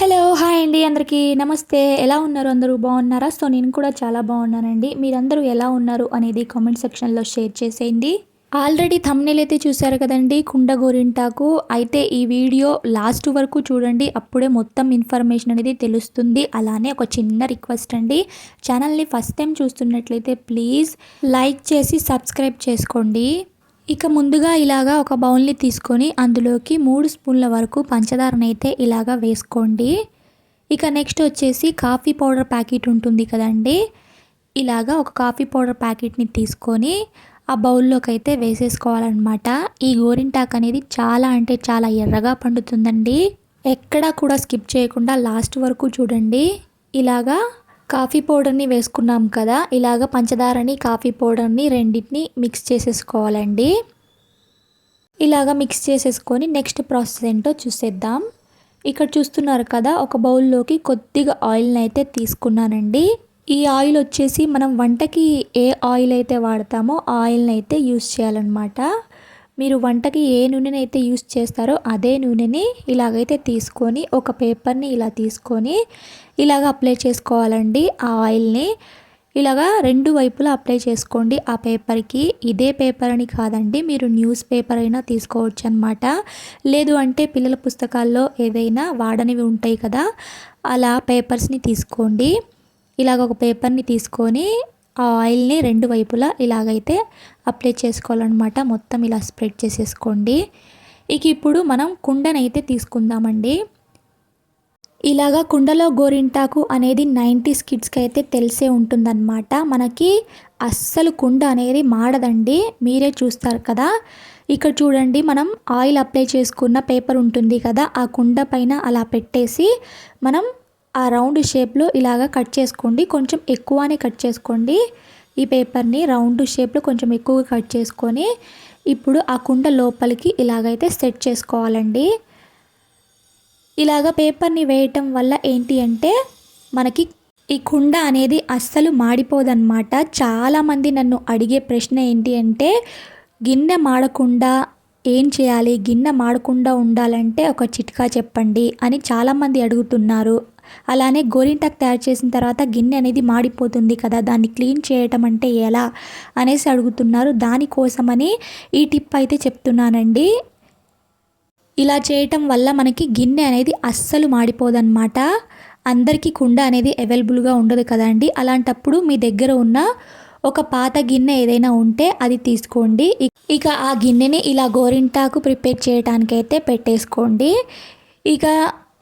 Hello hi అండి అందరికీ. నమస్తే. ఎలా ఉన్నారు? అందరూ బాగున్నారా? సో నేను కూడా చాలా బాగున్నానండి. మీరందరూ ఎలా ఉన్నారు అనేది కామెంట్ సెక్షన్లో షేర్ చేసేయండి. ఆల్రెడీ థంబ్నెల్ అయితే చూశారు కదండి కుండ గోరింటాకు అయితే ఈ వీడియో లాస్ట్ వరకు చూడండి అప్పుడే మొత్తం ఇన్ఫర్మేషన్ అనేది తెలుస్తుంది. అలానే ఒక చిన్న రిక్వెస్ట్ అండి. ఛానల్ని ఫస్ట్ టైం చూస్తున్నట్లయితే ప్లీజ్ లైక్ చేసి సబ్స్క్రైబ్ చేసుకోండి. ఇక ముందుగా ఇలాగా ఒక బౌల్ని తీసుకొని అందులోకి మూడు స్పూన్ల వరకు పంచదారనైతే ఇలాగా వేసుకోండి. ఇక నెక్స్ట్ వచ్చేసి కాఫీ పౌడర్ ప్యాకెట్ ఉంటుంది కదండి. ఇలాగా ఒక కాఫీ పౌడర్ ప్యాకెట్ని తీసుకొని ఆ బౌల్లోకి అయితే వేసేసుకోవాలన్నమాట. ఈ గోరింటాక్ అనేది చాలా అంటే చాలా ఎర్రగా పండుతుందండి. ఎక్కడా కూడా స్కిప్ చేయకుండా లాస్ట్ వరకు చూడండి. ఇలాగా కాఫీ పౌడర్ని వేసుకున్నాం కదా ఇలాగ పంచదారని కాఫీ పౌడర్ని రెండింటిని మిక్స్ చేసేసుకోవాలండి. ఇలాగ మిక్స్ చేసేసుకొని నెక్స్ట్ ప్రాసెస్ ఏంటో చూసేద్దాం. ఇక్కడ చూస్తున్నారు కదా ఒక బౌల్లోకి కొద్దిగా ఆయిల్ని అయితే తీసుకున్నానండి. ఈ ఆయిల్ వచ్చేసి మనం వంటకి ఏ ఆయిల్ అయితే వాడతామో ఆ ఆయిల్ని అయితే యూస్ చేయాలన్నమాట. మీరు వంటకి ఏ నూనెని అయితే యూస్ చేస్తారో అదే నూనెని ఇలాగైతే తీసుకొని ఒక పేపర్ని ఇలా తీసుకొని ఇలాగ అప్లై చేసుకోవాలండి ఆ ఆయిల్ని. ఇలాగా రెండు వైపులా అప్లై చేసుకోండి. ఆ పేపర్కి ఇదే పేపర్ అని కాదండి మీరు న్యూస్ పేపర్ అయినా తీసుకోవచ్చు అనమాట లేదు అంటే పిల్లల పుస్తకాల్లో ఏదైనా వాడనివి ఉంటాయి కదా అలా పేపర్స్ని తీసుకోండి. ఇలాగ ఒక పేపర్ని తీసుకొని ఆ ఆయిల్ని రెండు వైపులా ఇలాగైతే అప్లై చేసుకోవాలన్నమాట. మొత్తం ఇలా స్ప్రెడ్ చేసేసుకోండి. ఇక ఇప్పుడు మనం కుండనైతే తీసుకుందామండి. ఇలాగా కుండలో గోరింటాకు అనేది నైంటీస్ కిడ్స్కి అయితే తెలిసే ఉంటుందన్నమాట. మనకి అస్సలు కుండ అనేది మాడదండి. మీరే చూస్తారు కదా. ఇక్కడ చూడండి మనం ఆయిల్ అప్లై చేసుకున్న పేపర్ ఉంటుంది కదా ఆ కుండ పైన అలా పెట్టేసి మనం ఆ రౌండ్ షేప్లో ఇలాగ కట్ చేసుకోండి. కొంచెం ఎక్కువనే కట్ చేసుకోండి. ఈ పేపర్ని రౌండ్ షేప్లో కొంచెం ఎక్కువగా కట్ చేసుకొని ఇప్పుడు ఆ కుండ లోపలికి ఇలాగైతే సెట్ చేసుకోవాలండి. ఇలాగ పేపర్ని వేయటం వల్ల ఏంటి అంటే మనకి ఈ కుండ అనేది అస్సలు మాడిపోదన్నమాట. చాలామంది నన్ను అడిగే ప్రశ్న ఏంటి అంటే గిన్నె మాడకుండా ఏం చేయాలి? గిన్నె మాడకుండా ఉండాలంటే ఒక చిట్కా చెప్పండి అని చాలామంది అడుగుతున్నారు. అలానే గోరింటాకు తయారు చేసిన తర్వాత గిన్నె అనేది మాడిపోతుంది కదా దాన్ని క్లీన్ చేయటం అంటే ఎలా అనేసి అడుగుతున్నారు. దానికోసమని ఈ టిప్ అయితే చెప్తున్నానండి. ఇలా చేయటం వల్ల మనకి గిన్నె అనేది అస్సలు మాడిపోదన్నమాట. అందరికీ కుండ అనేది అవైలబుల్గా ఉండదు కదండి అలాంటప్పుడు మీ దగ్గర ఉన్న ఒక పాత గిన్నె ఏదైనా ఉంటే అది తీసుకోండి. ఇక ఆ గిన్నెని ఇలా గోరింటాకు ప్రిపేర్ చేయడానికైతే పెట్టేసుకోండి. ఇక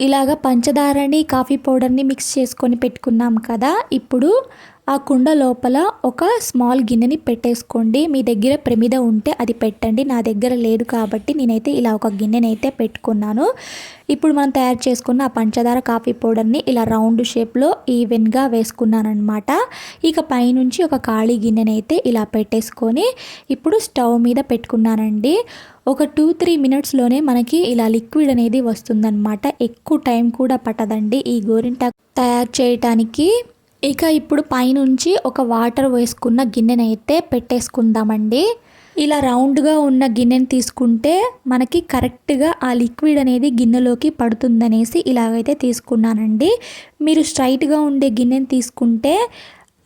ఇలాగ పంచదారని కాఫీ పౌడర్ని మిక్స్ చేసుకొని పెట్టుకున్నాం కదా. ఇప్పుడు ఆ కుండ లోపల ఒక స్మాల్ గిన్నెని పెట్టేసుకోండి. మీ దగ్గర ప్రమిద ఉంటే అది పెట్టండి. నా దగ్గర లేదు కాబట్టి నేనైతే ఇలా ఒక గిన్నెనైతే పెట్టుకున్నాను. ఇప్పుడు మనం తయారు చేసుకున్న ఆ పంచదార కాఫీ పౌడర్ని ఇలా రౌండ్ షేప్లో ఈవెన్గా వేసుకున్నాను అనమాట ఇక పైనుంచి ఒక ఖాళీ గిన్నెనైతే ఇలా పెట్టేసుకొని ఇప్పుడు స్టవ్ మీద పెట్టుకున్నానండి. ఒక టూ త్రీ మినిట్స్లోనే మనకి ఇలా లిక్విడ్ అనేది వస్తుందన్నమాట. ఎక్కువ టైం కూడా పట్టదండి ఈ గోరింటాకు తయారు చేయటానికి. ఇక ఇప్పుడు పైనుంచి ఒక వాటర్ వేసుకున్న గిన్నెనైతే పెట్టేసుకుందామండి. ఇలా రౌండ్గా ఉన్న గిన్నెని తీసుకుంటే మనకి కరెక్ట్గా ఆ లిక్విడ్ అనేది గిన్నెలోకి పడుతుందనేసి ఇలాగైతే తీసుకున్నానండి. మీరు స్ట్రైట్గా ఉండే గిన్నెని తీసుకుంటే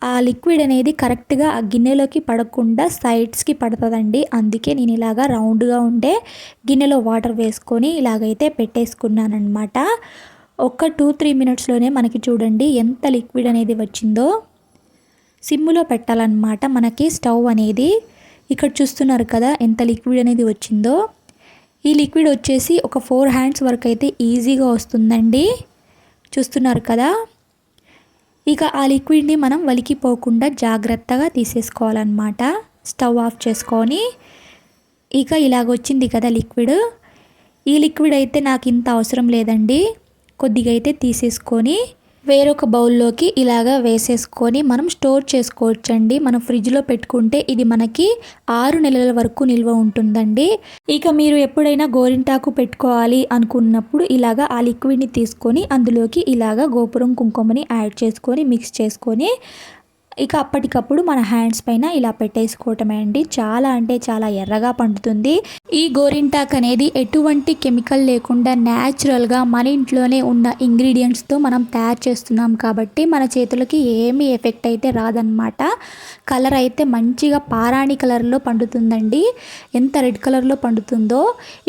ఆ లిక్విడ్ అనేది కరెక్ట్గా ఆ గిన్నెలోకి పడకుండా సైడ్స్కి పడుతుందండి. అందుకే నేను ఇలాగా రౌండ్గా ఉండే గిన్నెలో వాటర్ వేసుకొని ఇలాగైతే పెట్టేసుకున్నానమాట ఒక్క టూ త్రీ మినిట్స్లోనే మనకి చూడండి ఎంత లిక్విడ్ అనేది వచ్చిందో. సిమ్ములో పెట్టాలన్నమాట మనకి స్టవ్ అనేది. ఇక్కడ చూస్తున్నారు కదా ఎంత లిక్విడ్ అనేది వచ్చిందో. ఈ లిక్విడ్ వచ్చేసి ఒక ఫోర్ హ్యాండ్స్ వరకు అయితే ఈజీగా వస్తుందండి. చూస్తున్నారు కదా. ఇక ఆ లిక్విడ్ని మనం వలికిపోకుండా జాగ్రత్తగా తీసేసుకోవాలన్నమాట. స్టవ్ ఆఫ్ చేసుకొని. ఇక ఇలాగొచ్చింది కదా లిక్విడ్. ఈ లిక్విడ్ అయితే నాకు ఇంత అవసరం లేదండి. కొద్దిగా అయితే తీసేసుకొని వేరొక బౌల్లోకి ఇలాగా వేసేసుకొని మనం స్టోర్ చేసుకోవచ్చండి. మనం ఫ్రిడ్జ్లో పెట్టుకుంటే ఇది మనకి ఆరు నెలల వరకు నిల్వ ఉంటుందండి. ఇక మీరు ఎప్పుడైనా గోరింటాకు పెట్టుకోవాలి అనుకున్నప్పుడు ఇలాగా ఆ లిక్విడ్ని తీసుకొని అందులోకి ఇలాగా గోపురం కుంకుమని యాడ్ చేసుకొని మిక్స్ చేసుకొని ఇక అప్పటికప్పుడు మన హ్యాండ్స్ పైన ఇలా పెట్టేసుకోవటమే అండి. చాలా అంటే చాలా ఎర్రగా పండుతుంది. ఈ గోరింటాక్ అనేది ఎటువంటి కెమికల్ లేకుండా న్యాచురల్గా మన ఇంట్లోనే ఉన్న ఇంగ్రీడియంట్స్తో మనం తయారు చేస్తున్నాం కాబట్టి మన చేతులకి ఏమీ ఎఫెక్ట్ అయితే రాదనమాట కలర్ అయితే మంచిగా పారాణి కలర్లో పండుతుందండి. ఎంత రెడ్ కలర్లో పండుతుందో.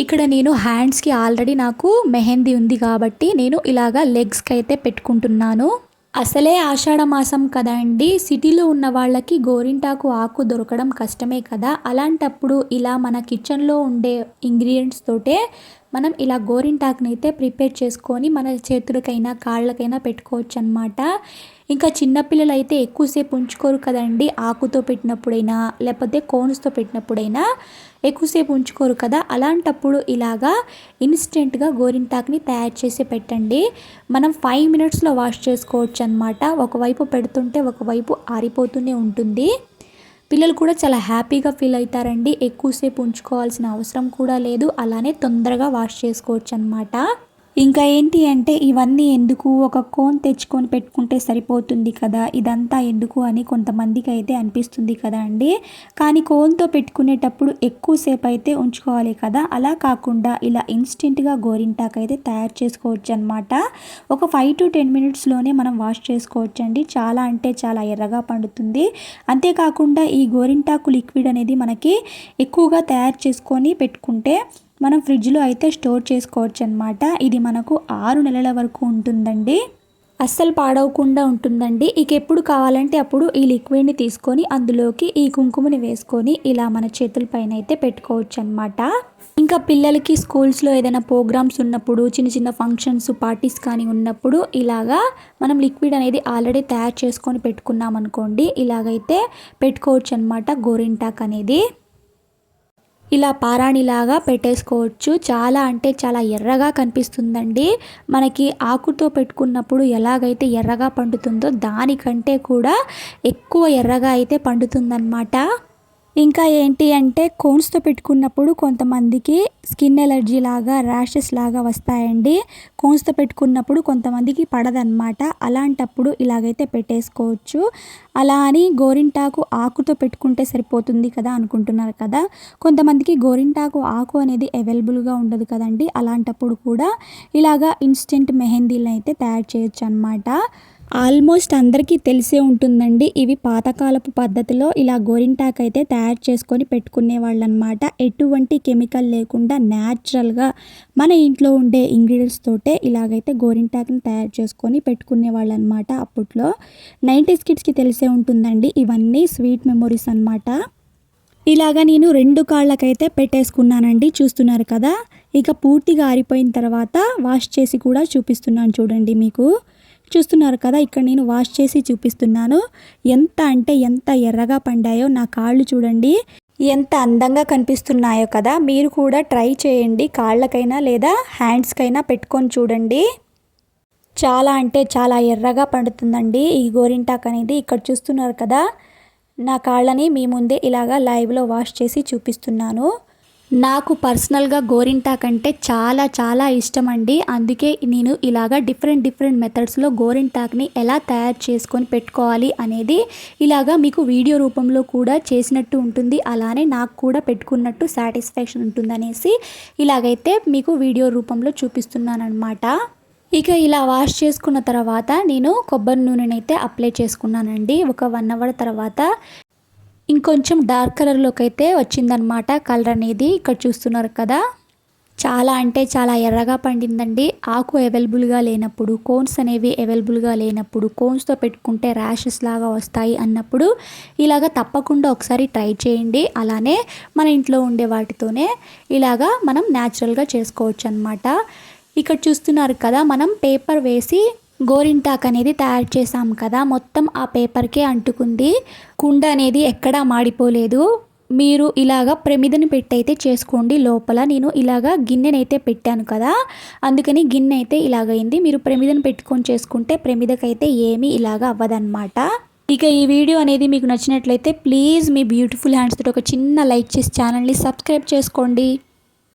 ఇక్కడ నేను హ్యాండ్స్కి ఆల్రెడీ నాకు మెహందీ ఉంది కాబట్టి నేను ఇలాగా లెగ్స్కి అయితే పెట్టుకుంటున్నాను. అసలే ఆషాఢమాసం కదా అండి సిటీలో ఉన్న వాళ్ళకి గోరింటాకు ఆకు దొరకడం కష్టమే కదా. అలాంటప్పుడు ఇలా మన కిచెన్లో ఉండే ఇంగ్రీడియంట్స్ తోటే మనం ఇలా గోరింటాకుని అయితే ప్రిపేర్ చేసుకొని మన చేతులకైనా కాళ్ళకైనా పెట్టుకోవచ్చు అనమాట ఇంకా చిన్నపిల్లలు అయితే ఎక్కువసేపు ఉంచుకోరు కదండి. ఆకుతో పెట్టినప్పుడైనా లేకపోతే కోన్స్తో పెట్టినప్పుడైనా ఎక్కువసేపు ఉంచుకోరు కదా. అలాంటప్పుడు ఇలాగా ఇన్స్టెంట్గా గోరింటాక్ని తయారు చేసి పెట్టండి. మనం ఫైవ్ మినిట్స్లో వాష్ చేసుకోవచ్చు అనమాట ఒకవైపు పెడుతుంటే ఒకవైపు ఆరిపోతూనే ఉంటుంది. పిల్లలు కూడా చాలా హ్యాపీగా ఫీల్ అవుతారండి. ఎక్కువసేపు ఉంచుకోవాల్సిన అవసరం కూడా లేదు. అలానే తొందరగా వాష్ చేసుకోవచ్చు అనమాట ఇంకా ఏంటి అంటే ఇవన్నీ ఎందుకు? ఒక కోన్ తెచ్చుకొని పెట్టుకుంటే సరిపోతుంది కదా? ఇదంతా ఎందుకు అని కొంతమందికి అయితే అనిపిస్తుంది కదా అండి. కానీ కోన్తో పెట్టుకునేటప్పుడు ఎక్కువసేపు అయితే ఉంచుకోవాలి కదా? అలా కాకుండా ఇలా ఇన్స్టెంట్గా గోరింటాకు అయితే తయారు చేసుకోవచ్చు అనమాట ఒక ఫైవ్ టు టెన్ మినిట్స్లోనే మనం వాష్ చేసుకోవచ్చు అండి చాలా అంటే చాలా ఎర్రగా పండుతుంది. అంతేకాకుండా ఈ గోరింటాకు లిక్విడ్ అనేది మనకి ఎక్కువగా తయారు చేసుకొని పెట్టుకుంటే మనం ఫ్రిడ్జ్లో అయితే స్టోర్ చేసుకోవచ్చు అనమాట ఇది మనకు ఆరు నెలల వరకు ఉంటుందండి. అస్సలు పాడవకుండా ఉంటుందండి. ఇక ఎప్పుడు కావాలంటే అప్పుడు ఈ లిక్విడ్ని తీసుకొని అందులోకి ఈ కుంకుమని వేసుకొని ఇలా మన చేతుల పైన అయితే పెట్టుకోవచ్చు అనమాట ఇంకా పిల్లలకి స్కూల్స్లో ఏదైనా ప్రోగ్రామ్స్ ఉన్నప్పుడు చిన్న చిన్న ఫంక్షన్స్ పార్టీస్ కానీ ఉన్నప్పుడు ఇలాగా మనం లిక్విడ్ అనేది ఆల్రెడీ తయారు చేసుకొని పెట్టుకున్నాం అనుకోండి ఇలాగైతే పెట్టుకోవచ్చు అనమాట గోరింటాక్ అనేది. ఇలా పారాణిలాగా పెట్టేసుకోవచ్చు. చాలా అంటే చాలా ఎర్రగా కనిపిస్తుందండి. మనకి ఆకుతో పెట్టుకున్నప్పుడు ఎలాగైతే ఎర్రగా పండుతుందో దానికంటే కూడా ఎక్కువ ఎర్రగా అయితే పండుతుందన్నమాట. ఇంకా ఏంటి అంటే కోన్స్తో పెట్టుకున్నప్పుడు కొంతమందికి స్కిన్ ఎలర్జీ లాగా ర్యాషెస్ లాగా వస్తాయండి. కోన్స్తో పెట్టుకున్నప్పుడు కొంతమందికి పడదన్నమాట. అలాంటప్పుడు ఇలాగైతే పెట్టేసుకోవచ్చు. అలా అని గోరింటాకు ఆకుతో పెట్టుకుంటే సరిపోతుంది కదా అనుకుంటున్నారు కదా. కొంతమందికి గోరింటాకు ఆకు అనేది అవైలబుల్గా ఉండదు కదండి. అలాంటప్పుడు కూడా ఇలాగా ఇన్స్టెంట్ మెహందీలను అయితే తయారు చేయొచ్చు అనమాట ఆల్మోస్ట్ అందరికీ తెలిసే ఉంటుందండి. ఇవి పాతకాలపు పద్ధతిలో ఇలా గోరింటాక్ అయితే తయారు చేసుకొని పెట్టుకునే వాళ్ళు అనమాట ఎటువంటి కెమికల్ లేకుండా న్యాచురల్గా మన ఇంట్లో ఉండే ఇంగ్రీడియంట్స్ తోటే ఇలాగైతే గోరింటాక్ని తయారు చేసుకొని పెట్టుకునే వాళ్ళు అనమాట అప్పట్లో. నైంటీస్ కిడ్స్కి తెలిసే ఉంటుందండి. ఇవన్నీ స్వీట్ మెమొరీస్ అనమాట ఇలాగా నేను రెండు కాళ్ళకైతే పెట్టేసుకున్నానండి. చూస్తున్నారు కదా? ఇక పూర్తిగా ఆరిపోయిన తర్వాత వాష్ చేసి కూడా చూపిస్తున్నాను చూడండి మీకు. చూస్తున్నారు కదా ఇక్కడ నేను వాష్ చేసి చూపిస్తున్నాను. ఎంత అంటే ఎంత ఎర్రగా పండాయో నా కాళ్ళు చూడండి. ఎంత అందంగా కనిపిస్తున్నాయో కదా మీరు కూడా ట్రై చేయండి. కాళ్ళకైనా లేదా హ్యాండ్స్కైనా పెట్టుకొని చూడండి. చాలా అంటే చాలా ఎర్రగా పండుతుందండి ఈ గోరింటాక్ అనేది. ఇక్కడ చూస్తున్నారు కదా నా కాళ్ళని మీ ముందే ఇలాగా లైవ్లో వాష్ చేసి చూపిస్తున్నాను. నాకు పర్సనల్గా గోరింటాక్ అంటే చాలా చాలా ఇష్టం అండి అందుకే నేను ఇలాగా డిఫరెంట్ డిఫరెంట్ మెథడ్స్లో గోరింటాక్ని ఎలా తయారు చేసుకొని పెట్టుకోవాలి అనేది ఇలాగా మీకు వీడియో రూపంలో కూడా చేసినట్టు ఉంటుంది. అలానే నాకు కూడా పెట్టుకున్నట్టు సాటిస్ఫాక్షన్ ఉంటుందనేసి ఇలాగైతే మీకు వీడియో రూపంలో చూపిస్తున్నాను అనమాట ఇక ఇలా వాష్ చేసుకున్న తర్వాత నేను కొబ్బరి నూనెనైతే అప్లై చేసుకున్నానండి. ఒక వన్ అవర్ తర్వాత ఇంకొంచెం డార్క్ కలర్లోకి అయితే వచ్చిందనమాట కలర్ అనేది. ఇక్కడ చూస్తున్నారు కదా. చాలా అంటే చాలా ఎర్రగా పండిందండి. ఆకు అవైలబుల్గా లేనప్పుడు కోన్స్ అనేవి అవైలబుల్గా లేనప్పుడు కోన్స్తో పెట్టుకుంటే ర్యాషెస్ లాగా వస్తాయి అన్నప్పుడు ఇలాగ తప్పకుండా ఒకసారి ట్రై చేయండి. అలానే మన ఇంట్లో ఉండే వాటితోనే ఇలాగా మనం న్యాచురల్గా చేసుకోవచ్చు అనమాట ఇక్కడ చూస్తున్నారు కదా మనం పేపర్ వేసి గోరింటాక్ అనేది తయారు చేసాం కదా మొత్తం ఆ పేపర్కే అంటుకుంది. కుండ అనేది ఎక్కడా మాడిపోలేదు. మీరు ఇలాగ ప్రమిదని పెట్టయితే చేసుకోండి లోపల. నేను ఇలాగ గిన్నెనైతే పెట్టాను కదా అందుకని గిన్నె అయితే ఇలాగైంది. మీరు ప్రమిదను పెట్టుకొని చేసుకుంటే ప్రమిదకైతే ఏమీ ఇలాగ అవ్వదన్నమాట. ఇక ఈ వీడియో అనేది మీకు నచ్చినట్లయితే ప్లీజ్ మీ బ్యూటిఫుల్ హ్యాండ్స్ తోటి ఒక చిన్న లైక్ చేసి ఛానల్ని సబ్స్క్రైబ్ చేసుకోండి.